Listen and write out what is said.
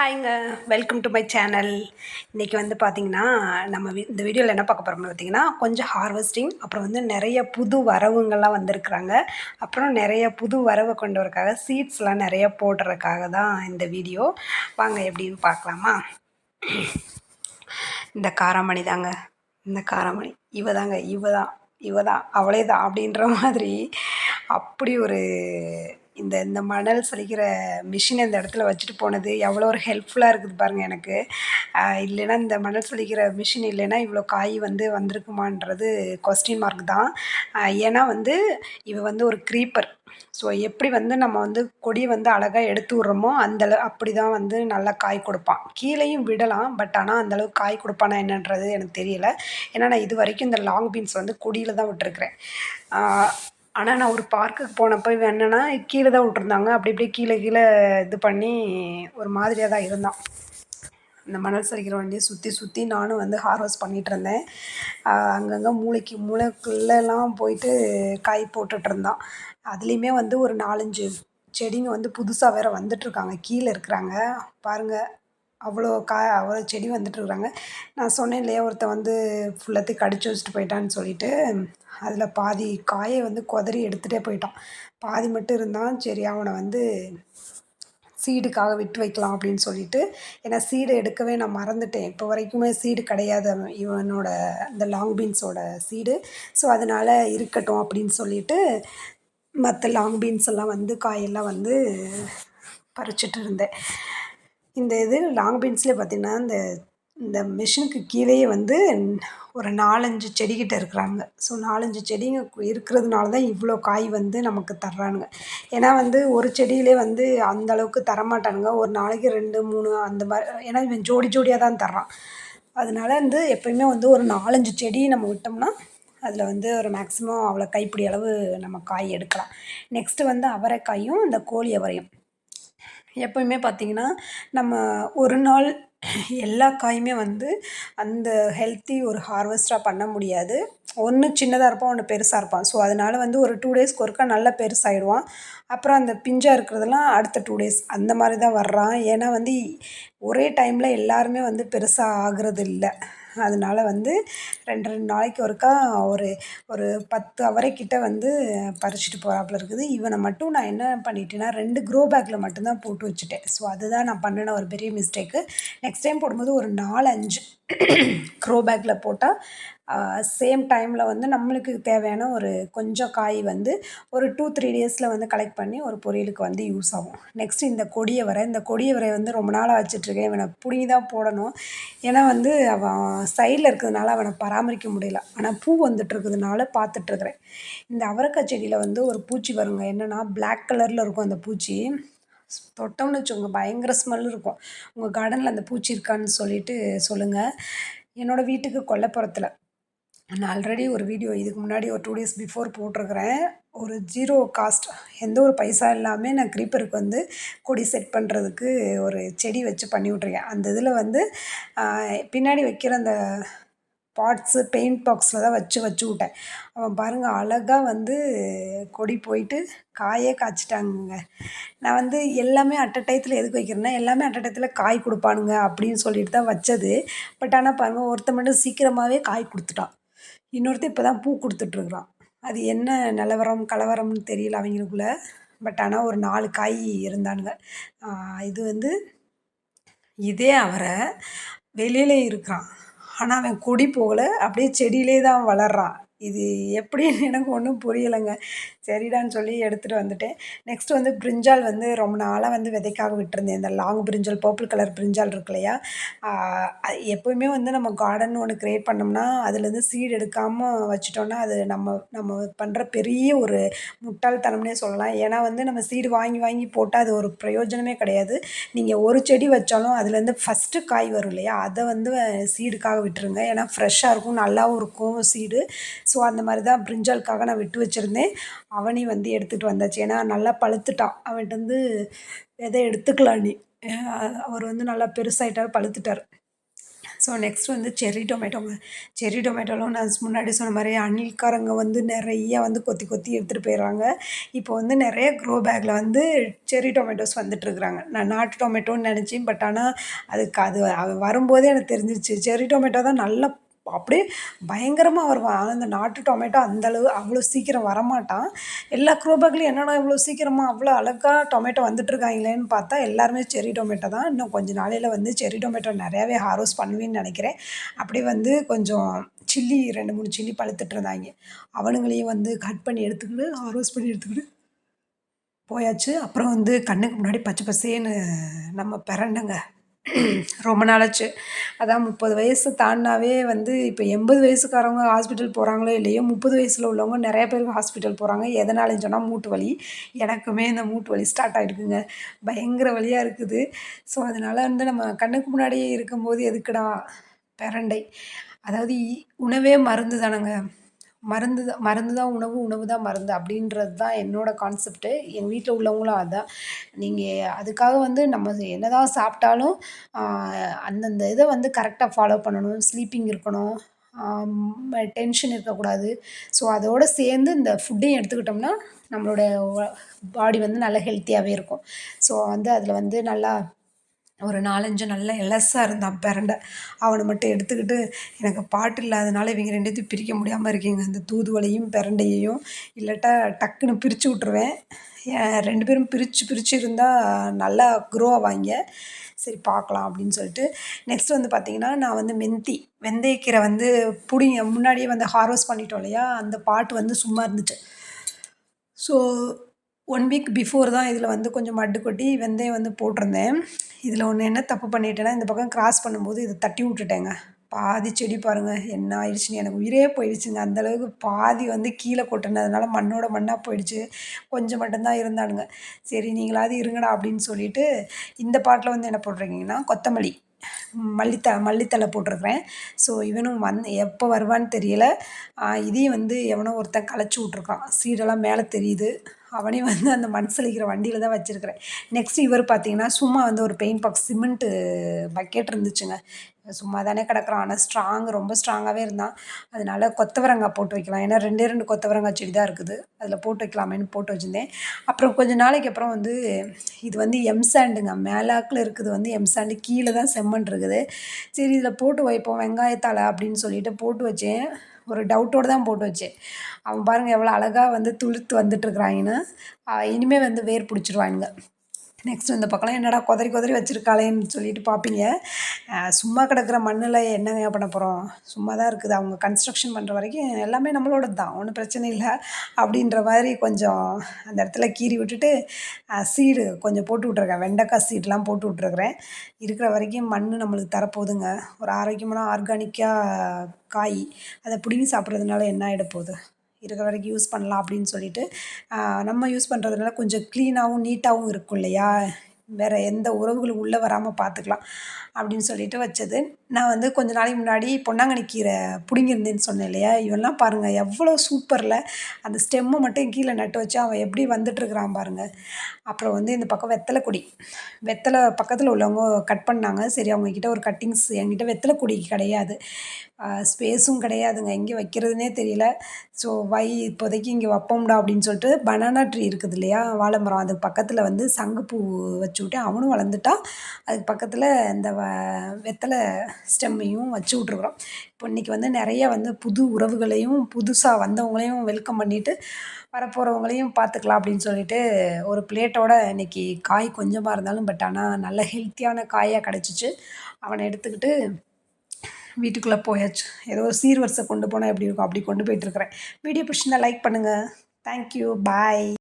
ஹாய்ங்க welcome to my channel இன்றைக்கி வந்து பார்த்திங்கன்னா நம்ம இந்த வீடியோவில் என்ன பார்க்க போகிறோம்னு பார்த்திங்கன்னா கொஞ்சம் ஹார்வெஸ்டிங் அப்புறம் வந்து நிறைய புது வரவுங்கள்லாம் வந்திருக்குறாங்க. அப்புறம் நிறைய புது வரவை கொண்டு வரக்காக சீட்ஸ்லாம் நிறைய போடுறதுக்காக தான் இந்த வீடியோ. வாங்க எப்படின்னு பார்க்கலாமா? இந்த காராமணி தாங்க. இந்த காராமணி. இவ தாங்க இவ தான் இவ தான் அவளே தான் அப்படின்ற மாதிரி அப்படி ஒரு இந்த இந்த மணல் சலிக்கிற மிஷின் இந்த இடத்துல வச்சுட்டு போனது எவ்வளோ ஒரு ஹெல்ப்ஃபுல்லாக இருக்குது பாருங்கள் எனக்கு. இல்லைன்னா இந்த மணல் சலிக்கிற மிஷின் இல்லைன்னா இவ்வளோ காய் வந்து வந்திருக்குமான்றது கொஸ்டின் மார்க் தான். ஏன்னா வந்து இவ வந்து ஒரு க்ரீப்பர் ஸோ எப்படி வந்து நம்ம வந்து கொடியை வந்து அழகாக எடுத்து விட்றோமோ அந்தளவு அப்படி தான் வந்து நல்லா காய் கொடுப்பான். கீழேயும் விடலாம் பட் ஆனால் அந்தளவுக்கு காய் கொடுப்பானா என்னன்றது எனக்கு தெரியலை. ஏன்னா நான் இது வரைக்கும் இந்த லாங் பீன்ஸ் வந்து கொடியில் தான் விட்டுருக்குறேன். ஆனால் நான் ஒரு பார்க்குக்கு போனப்போ இவன் என்னென்னா கீழே தான் விட்ருந்தாங்க அப்படி இப்படி கீழே கீழே இது பண்ணி ஒரு மாதிரியாக தான் இருந்தான். இந்த மணல் சரிக்கிற வண்டியை சுற்றி சுற்றி நானும் வந்து ஹார்வெஸ்ட் பண்ணிகிட்டு இருந்தேன். அங்கங்கே மூளைக்கு மூளைக்குள்ளெல்லாம் போயிட்டு காய் போட்டுட்ருந்தான் அதுலேயுமே வந்து ஒரு நாலஞ்சு செடிங்க வந்து புதுசாக வேறு வந்துட்டுருக்காங்க கீழே இருக்கிறாங்க. பாருங்கள் அவ்வளோ கா அவ்வளோ செடி வந்துட்டுருக்குறாங்க. நான் சொன்னேன் இல்லையா ஒருத்தன் வந்து ஃபுல்லாத்தையும் கடிச்சு வச்சுட்டு போயிட்டான்னு சொல்லிட்டு அதில் பாதி காயை வந்து குதறி எடுத்துகிட்டே போயிட்டான். பாதி மட்டும் இருந்தான் சரி அவனை வந்து சீடுக்காக விட்டு வைக்கலாம் அப்படின்னு சொல்லிட்டு ஏன்னா சீடு எடுக்கவே நான் மறந்துட்டேன். இப்போ வரைக்குமே சீடு கிடையாது. அவன் இவனோட அந்த லாங் பீன்ஸோட சீடு ஸோ அதனால் இருக்கட்டும் அப்படின்னு சொல்லிட்டு மற்ற லாங் பீன்ஸ் எல்லாம் வந்து காயெல்லாம் வந்து பறிச்சிட்டு இருந்தேன். இந்த இது லாங் பீன்ஸ்லேயே பார்த்திங்கன்னா இந்த இந்த மிஷினுக்கு கீழேயே வந்து ஒரு நாலஞ்சு செடிக்கிட்ட இருக்கிறாங்க ஸோ நாலஞ்சு செடிங்க இருக்கிறதுனால தான் இவ்வளோ காய் வந்து நமக்கு தர்றானுங்க. ஏன்னா வந்து ஒரு செடியிலே வந்து அந்த அளவுக்கு தரமாட்டானுங்க. ஒரு நாளைக்கு ரெண்டு மூணு அந்த மாதிரி ஏன்னா இவன் ஜோடி ஜோடியாக தான் தர்றான். அதனால வந்து எப்பயுமே வந்து ஒரு நாலஞ்சு செடி நம்ம விட்டோம்னா அதில் வந்து ஒரு மேக்ஸிமம் அவ்வளோ கைப்பிடி அளவு நம்ம காய் எடுக்கலாம். நெக்ஸ்ட்டு வந்து அவரைக்காயும் இந்த கோழி அவரையும். எப்போயுமே பார்த்திங்கன்னா நம்ம ஒரு நாள் எல்லா காயுமே வந்து அந்த ஹெல்த்தி ஒரு ஹார்வெஸ்ட்டாக பண்ண முடியாது. ஒன்று சின்னதாக இருப்பான் ஒன்று பெருசாக இருப்பான். ஸோ அதனால் வந்து ஒரு டூ டேஸ்க்கு ஒருக்கா நல்லா பெருசாகிடுவான் அப்புறம் அந்த பிஞ்சாக இருக்கிறதெல்லாம் அடுத்த டூ டேஸ் அந்த மாதிரி தான் வர்றான். ஏன்னா வந்து ஒரே டைமில் எல்லாருமே வந்து பெருசாக ஆகிறது இல்லை அதனால வந்து ரெண்டு ரெண்டு நாளைக்கு ஒருக்கா ஒரு ஒரு பத்து அவரைக்கிட்ட வந்து பறிச்சுட்டு போகிறாப்புல இருக்குது. இவனை மட்டும் நான் என்ன பண்ணிட்டேன்னா ரெண்டு க்ரோ பேக்கில் மட்டும்தான் போட்டு வச்சுட்டேன். ஸோ அதுதான் நான் பண்ணின ஒரு பெரிய மிஸ்டேக்கு நெக்ஸ்ட் டைம் போடும்போது ஒரு நாலு அஞ்சு. க்ரோ பேக்கில் போட்டால் சேம் டைமில் வந்து நம்மளுக்கு தேவையான ஒரு கொஞ்சம் காய் வந்து ஒரு டூ த்ரீ டேஸில் வந்து கலெக்ட் பண்ணி ஒரு பொரியலுக்கு வந்து யூஸ் ஆகும். நெக்ஸ்ட் இந்த கொடிய வரை இந்த கொடிய வரை வந்து ரொம்ப நாளாக வச்சுட்ருக்கேன் இவனை பிடுங்கி தான் போடணும். ஏன்னா வந்து அவன் சைடில் இருக்கிறதுனால அவனை பராமரிக்க முடியல. ஆனால் பூ வந்துட்டுருக்கிறதுனால பார்த்துட்ருக்குறேன் இந்த அவரக்காய் செடியில் வந்து ஒரு பூச்சி வருங்க. என்னென்னா பிளாக் கலரில் இருக்கும் அந்த பூச்சி. தொட்டோம்னு வச்சுக்கோங்க பயங்கர ஸ்மெல் இருக்கும். உங்கள் கார்டனில் அந்த பூச்சி இருக்கான்னு சொல்லிட்டு சொல்லுங்கள் என்னோடய வீட்டுக்கு கொல்லைப்புறத்தில். நான் ஆல்ரெடி ஒரு வீடியோ இதுக்கு முன்னாடி ஒரு டூ டேஸ் பிஃபோர் போட்டிருக்கிறேன். ஒரு ஜீரோ காஸ்ட் எந்த ஒரு பைசா இல்லாமல் நான் க்ரீப்பருக்கு வந்து கொடி செட் பண்ணுறதுக்கு ஒரு செடி வச்சு பண்ணி விட்ருக்கேன் அந்த இதில் வந்து பின்னாடி வைக்கிற அந்த பாட்ஸு பெயிண்ட் பாக்ஸில் தான் வச்சு வச்சு விட்டேன். அவன் பாருங்கள் அழகாக வந்து கொடி போயிட்டு காயே காய்ச்சிட்டாங்கங்க. நான் வந்து எல்லாமே அட்ட டயத்தில் எதுக்கு வைக்கிறேன்னா எல்லாமே அட்ட டயத்தில் காய் கொடுப்பானுங்க அப்படின்னு சொல்லிட்டு தான் வச்சது. பட் ஆனால் பாருங்கள் ஒருத்த மட்டும் சீக்கிரமாகவே காய் கொடுத்துட்டான். இன்னொருத்தன் இப்போ தான் பூ கொடுத்துட்ருக்குறான். அது என்ன நிலவரம் கலவரம்னு தெரியல அவங்களுக்குள்ள. பட் ஆனால் ஒரு நாலு காய் இருந்தானுங்க. இது வந்து இதே அவரை வெளியிலே இருக்கிறான். ஆனால் அவன் கொடி போகலை அப்படியே செடியிலே தான் வளர்றான். இது எப்படின்னு எனக்கு ஒன்றும் புரியலைங்க. சரிடான்னு சொல்லி எடுத்துகிட்டு வந்துட்டேன். நெக்ஸ்ட் வந்து பிரிஞ்சால் வந்து ரொம்ப நாளாக வந்து விதைக்காக விட்டுருந்தேன். இந்த long brinjal purple colour brinjal இருக்கு இல்லையா? எப்போயுமே வந்து நம்ம கார்டன் ஒன்று க்ரியேட் பண்ணோம்னா அதுலேருந்து சீடு எடுக்காமல் வச்சிட்டோம்னா அது நம்ம நம்ம பண்ணுற பெரிய ஒரு முட்டாள்தனம்னே சொல்லலாம். ஏன்னா வந்து நம்ம சீடு வாங்கி வாங்கி போட்டால் அது ஒரு பிரயோஜனமே கிடையாது. நீங்கள் ஒரு செடி வச்சாலும் அதுலேருந்து ஃபஸ்ட்டு காய் வரும் இல்லையா? அதை வந்து சீடுக்காக விட்டுருங்க. ஏன்னா ஃப்ரெஷ்ஷாக இருக்கும் நல்லாவும் இருக்கும் சீடு ஸோ அந்த மாதிரி தான் பிரிஞ்சாலுக்காக நான் விட்டு வச்சுருந்தேன். அவனையும் வந்து எடுத்துகிட்டு வந்தாச்சு. ஏன்னா நல்லா பழுத்துட்டான். அவன்கிட்ட வந்து விதை எடுத்துக்கலாம் நீ. அவர் வந்து நல்லா பெருசாகிட்டார் பழுத்துட்டார். ஸோ நெக்ஸ்ட் வந்து செர்ரி டொமேட்டோங்க செர்ரி டொமேட்டோலாம் நான் முன்னாடி சொன்ன மாதிரி அணில்காரங்க வந்து நிறைய வந்து கொத்தி கொத்தி எடுத்துகிட்டு போயிடுறாங்க. இப்போ வந்து நிறைய க்ரோ பேக்கில் வந்து செர்ரி டொமேட்டோஸ் வந்துட்டுருக்குறாங்க நான் நாட்டு டொமேட்டோன்னு நினச்சேன் பட் ஆனால் அதுக்கு அது வரும்போதே எனக்கு தெரிஞ்சிச்சு செர்ரி டொமேட்டோ தான் நல்லா அப்படியே பயங்கரமாக வருவான் அந்த இந்த நாட்டு டொமேட்டோ அந்தளவு அவ்வளோ சீக்கிரம் வரமாட்டான். எல்லா க்ரோ என்னடா இவ்வளோ சீக்கிரமாக அவ்வளோ அழகா டொமேட்டோ வந்துட்டுருக்காங்களேன்னு பார்த்தா எல்லாருமே செரி டொமேட்டோ தான். இன்னும் கொஞ்சம் நாளையில் வந்து செரி டொமேட்டோ நிறையாவே ஹார்வெஸ்ட் பண்ணுவேன்னு நினைக்கிறேன். அப்படியே வந்து கொஞ்சம் சில்லி ரெண்டு மூணு சில்லி பழுத்துட்டு இருந்தாங்க. அவனுங்களையும் வந்து கட் பண்ணி எடுத்துக்கிட்டு ஹார்வெஸ்ட் பண்ணி எடுத்துக்கிட்டு போயாச்சு. அப்புறம் வந்து கண்ணுக்கு முன்னாடி பச்சை பசேன்னு நம்ம பிரண்டங்க ரொம்ப நாளாச்சு. அதான் முப்பது வயசு தாண்டினாவே வந்து இப்போ எண்பது வயசுக்காரவங்க ஹாஸ்பிட்டல் போகிறாங்களோ இல்லையோ முப்பது வயசில் உள்ளவங்க நிறைய பேர் ஹாஸ்பிட்டல் போகிறாங்க எதனாலன்னு சொன்னால் மூட்டு வலி. எனக்குமே இந்த மூட்டு வலி ஸ்டார்ட் ஆகிடுக்குங்க பயங்கர வலியாக இருக்குது. ஸோ அதனால் வந்து நம்ம கண்ணுக்கு முன்னாடியே இருக்கும்போது எதுக்குடா? பிரண்டை. அதாவது இ- உணவே மருந்து தானங்க. மருந்து தான் மருந்து தான் உணவு உணவு தான் மருந்து அப்படின்றது தான் என்னோடய கான்செப்ட்டு எங்கள் வீட்டில் உள்ளவங்களும் அதுதான் நீங்கள் அதுக்காக வந்து நம்ம என்னதான் சாப்பிட்டாலும் அந்தந்த இதை வந்து கரெக்டாக ஃபாலோ பண்ணணும். ஸ்லீப்பிங் இருக்கணும். டென்ஷன் இருக்கக்கூடாது. ஸோ அதோடு சேர்ந்து இந்த ஃபுட்டையும் எடுத்துக்கிட்டோம்னா நம்மளோட பாடி வந்து நல்லா ஹெல்த்தியாகவே இருக்கும். ஸோ வந்து அதில் வந்து நல்லா ஒரு நாலஞ்சு நல்ல எலசாக இருந்தான் பிரண்டை. அவனை மட்டும் எடுத்துக்கிட்டு எனக்கு பாட்டு இல்லாதனால இவங்க ரெண்டுத்தையும் பிரிக்க முடியாமல் இருக்கீங்க. அந்த தூதுவளையும் பிரண்டையையும் இல்லாட்டா டக்குன்னு பிரித்து விட்ருவேன் ரெண்டு பேரும் பிரித்து பிரித்து இருந்தால் நல்லா க்ரோ ஆவாங்க. சரி பார்க்கலாம் அப்படின்னு சொல்லிட்டு. நெக்ஸ்ட் வந்து பார்த்திங்கன்னா நான் வந்து மெந்தி. வெந்தயக்கீரை வந்து பிடிங்க முன்னாடியே வந்து ஹார்வெஸ்ட் பண்ணிட்டோம் இல்லையா? அந்த பாட்டு வந்து சும்மா இருந்துச்சு. ஸோ ஒன் வீக் பிஃபோர் தான் இதில் வந்து கொஞ்சம் மட்டு கொட்டி வெந்தயம் வந்து போட்டிருந்தேன். இதில் ஒன்று என்ன தப்பு பண்ணிட்டேன்னா இந்த பக்கம் கிராஸ் பண்ணும்போது இதை தட்டி விட்டுட்டேங்க. பாதி செடி பாருங்கள் என்ன ஆயிடுச்சுன்னு எனக்கு உயிரே போயிடுச்சுங்க. அந்தளவுக்கு பாதி வந்து கீழே கொட்டினதுனால மண்ணோட மண்ணாக போயிடுச்சு. கொஞ்சம் மட்டும்தான் இருந்தானுங்க. சரி நீங்களாவது இருங்கடா அப்படின்னு சொல்லிட்டு இந்த பாட்டில் வந்து என்ன போட்டிருக்கீங்கன்னா கொத்தமல்லி. மல்லித்த மல்லித்தழை போட்டிருக்கிறேன். ஸோ இவனும் வந் எப்போ வருவான்னு தெரியல. இதையும் வந்து எவனோ ஒருத்தன் களைச்சி விட்ருக்கான் சீடெல்லாம் மேலே தெரியுது. அவனே வந்து அந்த மண் சலிக்கிற வண்டியில் தான் வச்சுருக்கிறேன். நெக்ஸ்ட் இவர் பார்த்தீங்கன்னா சும்மா வந்து ஒரு பெயிண்ட் பாக்ஸ் சிமெண்ட்டு பக்கெட் இருந்துச்சுங்க. சும்மா தானே கிடக்குறான். ஆனால் ஸ்ட்ராங் ரொம்ப ஸ்ட்ராங்காகவே இருந்தான். அதனால கொத்தவரங்காய் போட்டு வைக்கலாம். ஏன்னா ரெண்டே ரெண்டு கொத்தவரங்காய் செடி தான் இருக்குது. அதில் போட்டு வைக்கலாமேன்னு போட்டு வச்சுருந்தேன். அப்புறம் கொஞ்ச நாளைக்கு அப்புறம் வந்து இது வந்து எம் சாண்டுங்க மேலாக்கில் இருக்குது வந்து எம் சாண்டு கீழே தான் செம்மண் இருக்குது. சரி இதில் போட்டு வைப்போம். வெங்காயத்தாலை அப்படின்னு சொல்லிட்டு போட்டு வச்சேன். ஒரு டவுட்டோடு தான் போட்டு வச்சேன் அவன் பாருங்கள் எவ்வளோ அழகாக வந்து துளுத்து வந்துட்டுருக்குறாங்கன்னு இனிமேல் வந்து வேர் பிடிச்சிருவானுங்க நெக்ஸ்ட் இந்த பக்கம்லாம் என்னடா குதறி குதறி வச்சுருக்காளேன்னு சொல்லிட்டு பார்ப்பீங்க சும்மா கிடக்கிற மண்ணில் என்னங்க பண்ண போகிறோம் சும்மா தான் இருக்குது. அவங்க கன்ஸ்ட்ரக்ஷன் பண்ணுற வரைக்கும் எல்லாமே நம்மளோடது தான் ஒன்றும் பிரச்சனை இல்லை. அப்படின்ற மாதிரி கொஞ்சம் அந்த இடத்துல கீறி விட்டுட்டு சீடு கொஞ்சம் போட்டு விட்ருக்கேன் வெண்டைக்காய் சீடெலாம் போட்டு விட்ருக்குறேன் இருக்கிற வரைக்கும் மண் நம்மளுக்கு தரப்போகுதுங்க. ஒரு ஆரோக்கியமான ஆர்கானிக்காக காய் அதை பிடுங்கி சாப்பிட்றதுனால என்ன ஆகிட போகுது? இருக்கிற வரைக்கும் யூஸ் பண்ணலாம் அப்படின்னு சொல்லிட்டு நம்ம யூஸ் பண்ணுறதுனால கொஞ்சம் க்ளீனாகவும் நீட்டாகவும் இருக்கும் இல்லையா? வேறு எந்த உறவுகளும் உள்ளே வராமல் பார்த்துக்கலாம் அப்படின்னு சொல்லிட்டு வச்சது. நான் வந்து கொஞ்ச நாளைக்கு முன்னாடி பொன்னாங்கண்ணி கீரை பிடுங்கியிருந்தேன்னு சொன்னேன் இல்லையா? இவன்லாம் பாருங்கள் எவ்வளோ சூப்பரில். அந்த ஸ்டெம்மை மட்டும் கீழே நட்டு வச்சு அவன் எப்படி வந்துட்டுருக்குறான் பாருங்கள் அப்புறம் வந்து இந்த பக்கம் வெத்தலை கொடி. வெத்தலை பக்கத்தில் உள்ளவங்க கட் பண்ணாங்க. சரி அவங்கக்கிட்ட ஒரு கட்டிங்ஸ் என்கிட்ட வெத்தலை கொடி கிடையாது. ஸ்பேஸும் கிடையாதுங்க. எங்கே வைக்கிறதுனே தெரியல. ஸோ வை இப்போதைக்கு இங்கே வைப்போம்டா அப்படின்னு சொல்லிட்டு பனானா ட்ரீ இருக்குது இல்லையா? வாழைமரம். அதுக்கு பக்கத்தில் வந்து சங்குப்பூ வச்சு விட்டு அவனும் வளர்ந்துட்டான். அதுக்கு பக்கத்தில் இந்த வ வெத்தலை ஸ்டெம்மையும் வச்சு விட்ருக்குறோம் இப்போ இன்றைக்கி வந்து நிறைய வந்து புது உறவுகளையும் புதுசாக வந்தவங்களையும் வெல்கம் பண்ணிவிட்டு வரப்போகிறவங்களையும் பார்த்துக்கலாம் அப்படின்னு சொல்லிட்டு ஒரு பிளேட்டோட இன்றைக்கி காய் கொஞ்சமாக இருந்தாலும் பட் ஆனால் நல்ல ஹெல்த்தியான காயாக கிடச்சிச்சு. அவனை எடுத்துக்கிட்டு வீட்டுக்குள்ளே போயாச்சு. ஏதோ ஒரு சீர்வரிசை கொண்டு போனால் எப்படி இருக்கும்? அப்படி கொண்டு போயிட்டுருக்குறேன் வீடியோ பிடிச்சிருந்தா லைக் பண்ணுங்கள் தேங்க்யூ பாய்